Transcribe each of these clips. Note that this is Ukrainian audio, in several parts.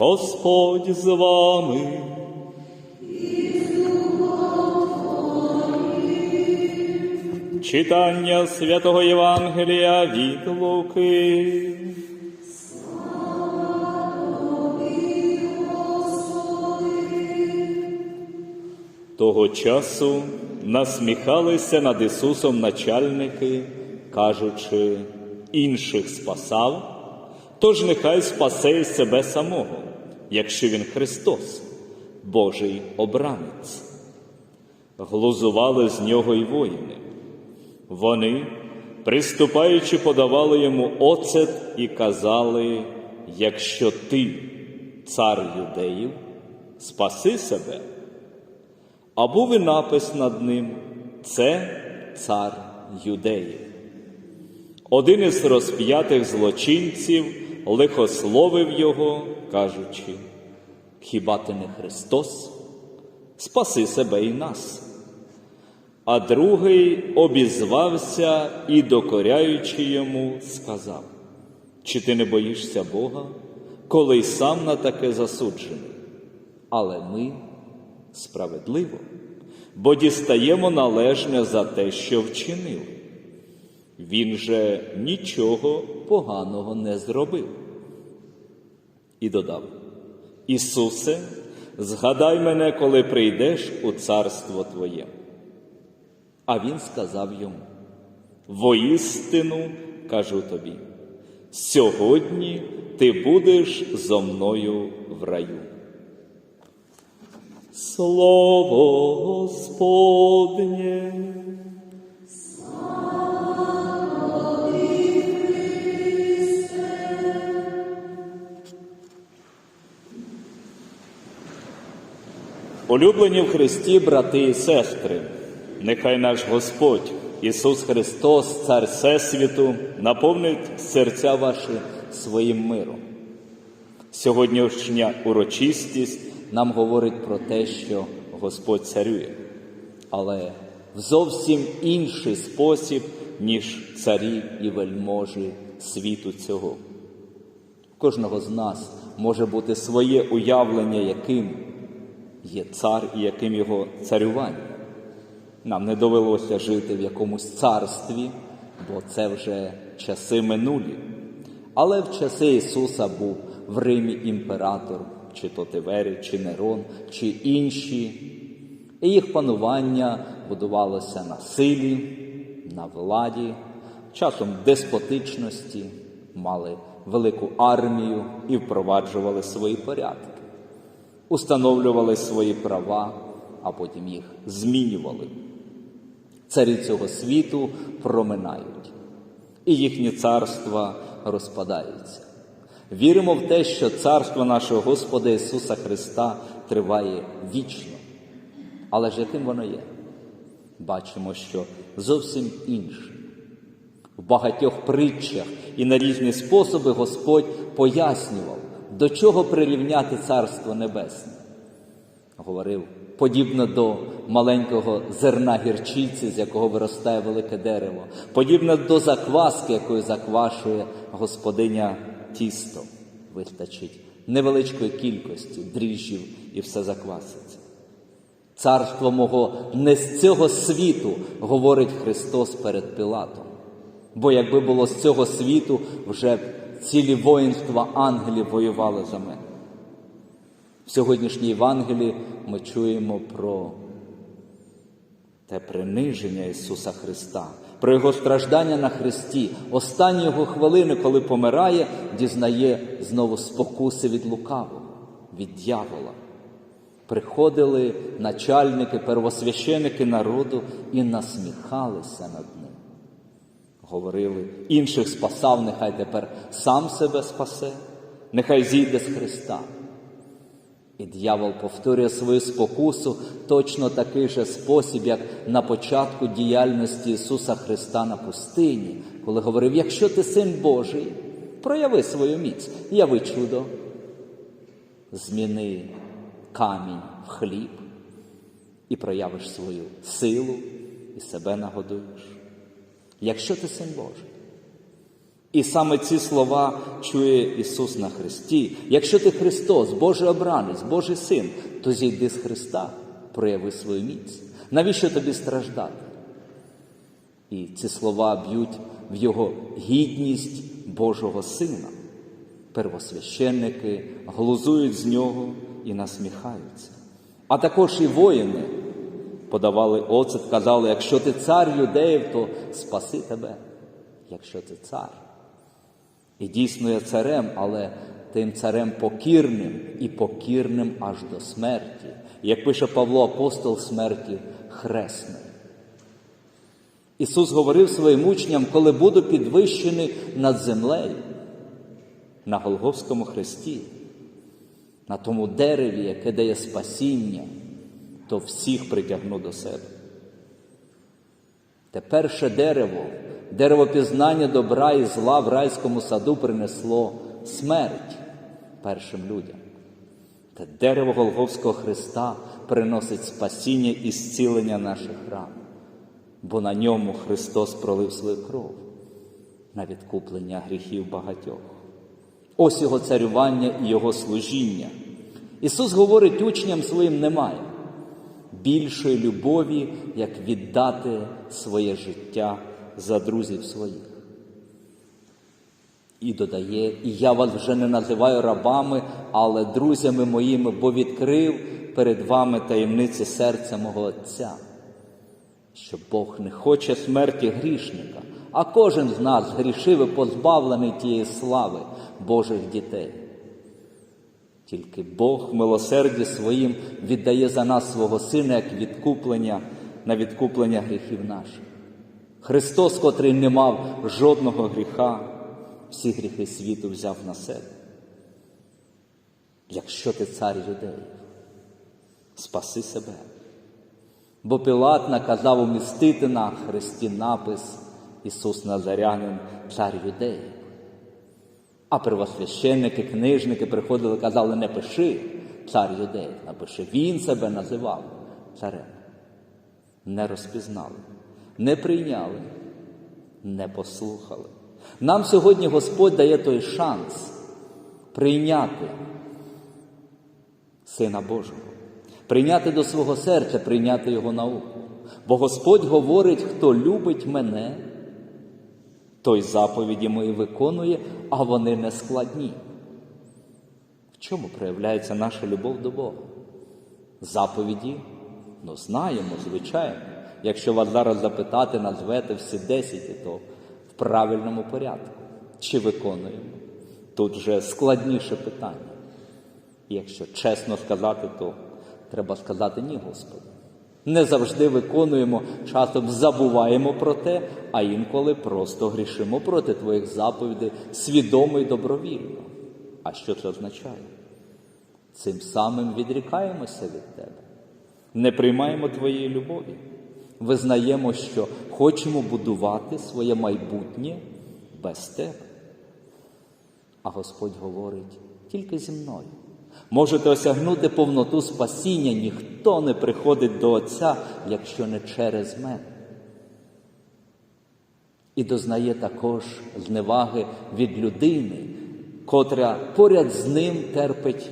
Господь з вами. Читання святого Євангелія від Луки. Того часу насміхалися над Ісусом начальники, кажучи, інших спасав, тож нехай спасе й себе самого, якщо Він Христос, Божий обранець. Глузували з нього й воїни. Вони, приступаючи, подавали йому оцет і казали, якщо ти, цар юдеїв, спаси себе. А був і напис над ним це цар юдеїв. Один із розп'ятих злочинців лихословив його, кажучи, хіба ти не Христос? Спаси себе і нас. А другий обізвався і, докоряючи йому, сказав: Чи ти не боїшся Бога, коли й сам на таке засуджений? Але ми справедливо, бо дістаємо належне за те, що вчинив. Він же нічого поганого не зробив. І додав: Ісусе, згадай мене, коли прийдеш у царство Твоє. А він сказав йому: Воістину кажу тобі, сьогодні ти будеш зо мною в раю. Слово Господнє. Улюблені в Христі, брати і сестри, нехай наш Господь Ісус Христос, Цар Всесвіту, наповнить серця ваші своїм миром. Сьогоднішня урочистість нам говорить про те, що Господь царює, але в зовсім інший спосіб, ніж царі і вельможі світу цього. Кожного з нас може бути своє уявлення, яким є цар і яким його царювання. Нам не довелося жити в якомусь царстві, бо це вже часи минулі. Але в часи Ісуса був в Римі імператор, чи то Тиверій, чи Нерон, чи інші. І їх панування будувалося на силі, на владі, часом деспотичності, мали велику армію і впроваджували свої порядки, установлювали свої права, а потім їх змінювали. Царі цього світу проминають, і їхні царства розпадаються. Віримо в те, що царство нашого Господа Ісуса Христа триває вічно. Але ж яким воно є? Бачимо, що зовсім інше. В багатьох притчах і на різні способи Господь пояснював, до чого прирівняти Царство Небесне. Говорив, подібно до маленького зерна гірчиці, з якого виростає велике дерево, подібно до закваски, якою заквашує господиня тісто, вистачить невеличкої кількості дріжджів і все закваситься. Царство мого не з цього світу, говорить Христос перед Пилатом. Бо якби було з цього світу, вже б цілі воїнства ангелів воювали за мене. В сьогоднішній Євангелії ми чуємо про те приниження Ісуса Христа, про Його страждання на Христі. Останні його хвилини, коли помирає, дізнає знову спокуси від лукавого, від дьявола. Приходили начальники, первосвященики народу і насміхалися над ним. Говорили, інших спасав, нехай тепер сам себе спасе, нехай зійде з Христа. І дьявол повторює свою спокусу точно такий же спосіб, як на початку діяльності Ісуса Христа на пустині, коли говорив: якщо ти син Божий, прояви свою міць, яви чудо, зміни камінь в хліб і проявиш свою силу і себе нагодуєш. Якщо ти син Божий, І саме ці слова чує Ісус на Христі. Якщо ти Христос, Божий обранець, Божий син, то зійди з Христа, прояви свою міць. Навіщо тобі страждати? І ці слова б'ють в Його гідність Божого Сина. Первосвященники глузують з нього і насміхаються. А також і воїни подавали оцет, казали, якщо ти цар юдеїв, то спаси тебе, якщо ти цар. І дійсно є царем, але тим царем покірним і покірним аж до смерті. Як пише Павло апостол смерті хресної. Ісус говорив своїм учням, коли буду підвищений над землею, на Голговському хресті, на тому дереві, яке дає спасіння, то всіх притягну до себе. Те перше дерево, дерево пізнання добра і зла в райському саду принесло смерть першим людям. Те дерево Голговського Христа приносить спасіння і зцілення наших ран, бо на ньому Христос пролив свою кров на відкуплення гріхів багатьох. Ось його царювання і його служіння. Ісус говорить учням своїм немає більшої любові, як віддати своє життя за друзів своїх. І додає, і я вас вже не називаю рабами, але друзями моїми, бо відкрив перед вами таємниці серця мого Отця, що Бог не хоче смерті грішника, а кожен з нас грішив і позбавлений тієї слави Божих дітей. Тільки Бог милосерді своїм віддає за нас свого Сина як відкуплення на відкуплення гріхів наших. Христос, котрий не мав жодного гріха, всі гріхи світу взяв на себе. Якщо ти цар юдеїв, спаси себе. Бо Пілат наказав умістити на хресті напис Ісус Назарянин, цар юдеїв. А первосвященники, книжники приходили і казали, не пиши цар юдеїв, напиши. Він себе називав царем. Не розпізнали, не прийняли, не послухали. Нам сьогодні Господь дає той шанс прийняти Сина Божого, прийняти до свого серця, прийняти Його науку. Бо Господь говорить, хто любить мене, той заповіді мої виконує, а вони не складні. В чому проявляється наша любов до Бога? Заповіді, ну знаємо, звичайно. Якщо вас зараз запитати, назвете всі десяті, то в правильному порядку. Чи виконуємо? Тут вже складніше питання. Якщо чесно сказати, то треба сказати ні, Господи. Не завжди виконуємо, часом забуваємо про те, а інколи просто грішимо проти Твоїх заповідей свідомо і добровільно. А що це означає? Цим самим відрікаємося від Тебе, не приймаємо Твоєї любові, визнаємо, що хочемо будувати своє майбутнє без Тебе. А Господь говорить тільки зі мною. Можете осягнути повноту спасіння, ніхто не приходить до Отця, якщо не через мене. І дознає також зневаги від людини, котра поряд з ним терпить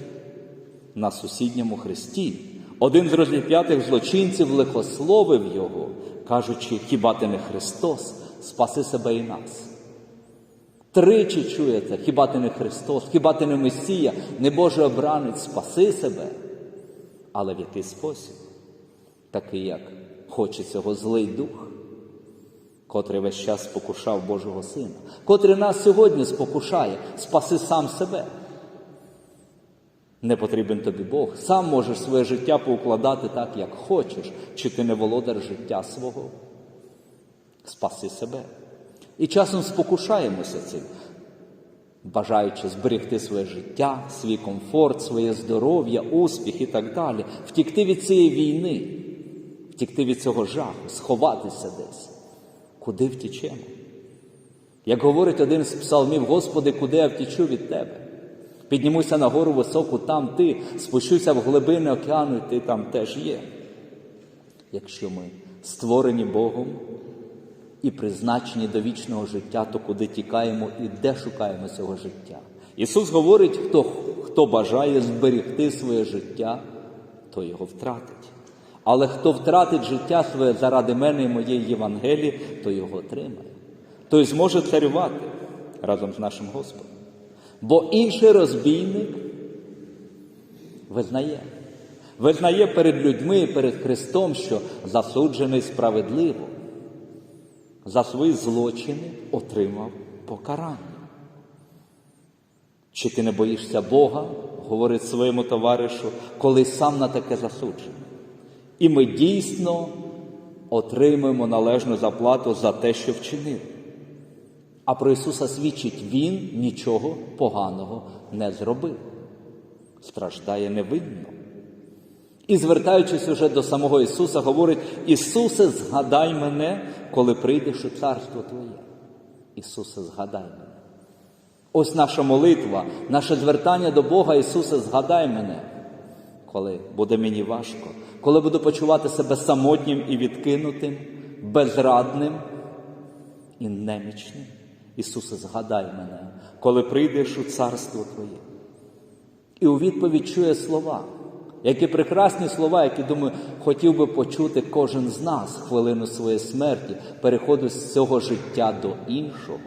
на сусідньому хресті. Один з розліп'ятих злочинців лихословив його, кажучи, хіба ти не Христос, спаси себе і нас. Тричі чуєте, хіба ти не Христос, хіба ти не Месія, не Божий обранець, спаси себе. Але в який спосіб? Такий, як хоче цього злий дух, котрий весь час спокушав Божого Сина, котрий нас сьогодні спокушає, спаси сам себе. Не потрібен тобі Бог, сам можеш своє життя поукладати так, як хочеш, чи ти не володар життя свого. Спаси себе. І часом спокушаємося цим, бажаючи зберегти своє життя, свій комфорт, своє здоров'я, успіх і так далі, втікти від цієї війни, втікти від цього жаху, сховатися десь. Куди втічемо? Як говорить один з псалмів, Господи, куди я втічу від Тебе? Піднімуся на гору високу, там ти, спущуся в глибини океану, і ти там теж є. Якщо ми створені Богом, і призначені до вічного життя, то куди тікаємо і де шукаємо цього життя. Ісус говорить, хто, хто бажає зберегти своє життя, то його втратить. Але хто втратить життя своє заради мене і моєї Євангелії, то його отримає. Той зможе царювати разом з нашим Господом. Бо інший розбійник визнає, визнає перед людьми перед Христом, що засуджений справедливо, за свої злочини отримав покарання. Чи ти не боїшся Бога, говорить своєму товаришу, коли сам на таке засуджений? І ми дійсно отримуємо належну заплату за те, що вчинили. А про Ісуса свідчить Він нічого поганого не зробив, страждає невинно. І звертаючись уже до самого Ісуса, говорить: Ісусе, згадай мене, коли прийдеш у царство Твоє. Ісусе, згадай мене. Ось наша молитва, наше звертання до Бога, Ісусе, згадай мене, коли буде мені важко, коли буду почувати себе самотнім і відкинутим, безрадним і немічним. Ісусе, згадай мене, коли прийдеш у царство Твоє. І у відповідь чує слова, які прекрасні слова, які, думаю, хотів би почути кожен з нас хвилину своєї смерті, переходу з цього життя до іншого.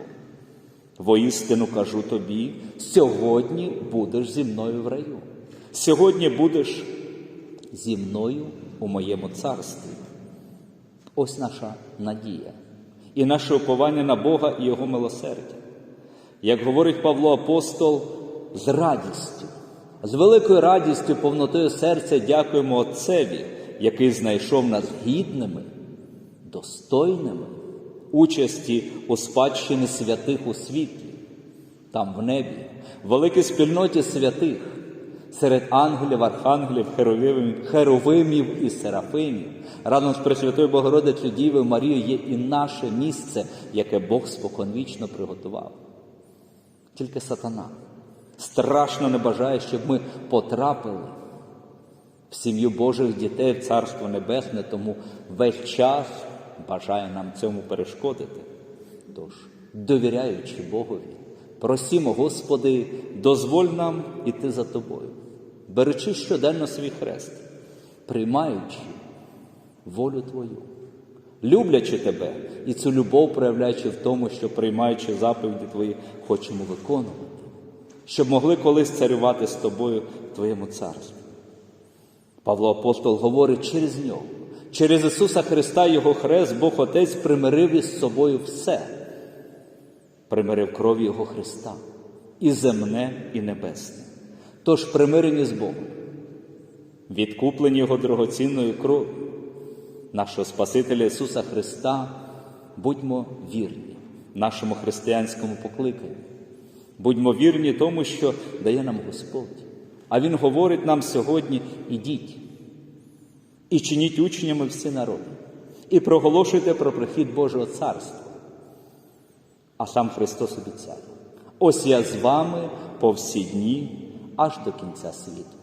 Воістину кажу тобі, сьогодні будеш зі мною в раю. Сьогодні будеш зі мною у моєму царстві. Ось наша надія і наше уповання на Бога і Його милосердя. Як говорить Павло Апостол, з радістю, з великою радістю, повнотою серця дякуємо Отцеві, який знайшов нас гідними, достойними участі у спадщині святих у світлі, там в небі, в великій спільноті святих, серед ангелів, архангелів, херовимів, херовимів і серафимів, разом з Пресвятою Богородицею Дівою Марією є і наше місце, яке Бог споконвічно приготував. Тільки сатана страшно не бажає, щоб ми потрапили в сім'ю Божих дітей, в Царство Небесне, тому весь час бажає нам цьому перешкодити. Тож, довіряючи Богові, просімо, Господи, дозволь нам іти за Тобою, беручи щоденно свій хрест, приймаючи волю Твою, люблячи Тебе і цю любов проявляючи в тому, що приймаючи заповіді Твої, хочемо виконувати, щоб могли колись царювати з тобою в Твоєму царстві. Павло Апостол говорить через нього. Через Ісуса Христа Його Хрест Бог Отець примирив із собою все, примирив кров Його Христа, і земне, і небесне. Тож примирені з Богом, відкуплені Його дорогоцінною кров'ю, нашого Спасителя Ісуса Христа, будьмо вірні нашому християнському покликанню. Будьмо вірні тому, що дає нам Господь. А Він говорить нам сьогодні: ідіть і чиніть учнями всі народи, і проголошуйте про прихід Божого Царства. А сам Христос обіцяє: ось я з вами по всі дні аж до кінця світу.